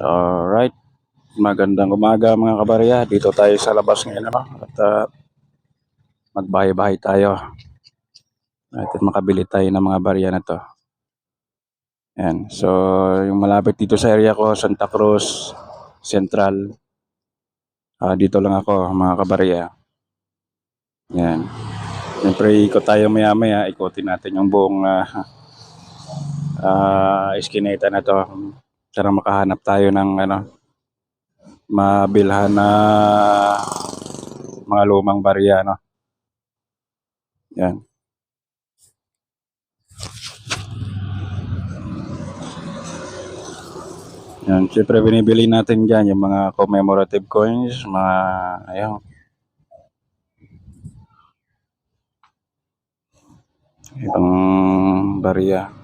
Alright. Magandang umaga mga kabarya. Dito tayo sa labas ngayon. Ano? At ah, magbahay-bahay tayo. At makabili tayo ng mga barya na to. Yan. So, yung malapit dito sa area ko, Santa Cruz Central. Ah, dito lang ako, mga kabarya. Yan. Siyempre, ikot tayo maya-maya. Ikotin natin yung buong ah, ah, iskineta na to. Para makahanap tayo ng ano, mabilhan na mga lumang barya, no? Yan. Yan, siyempre binibili natin dyan yung mga commemorative coins, mga, ayun. Itong barya.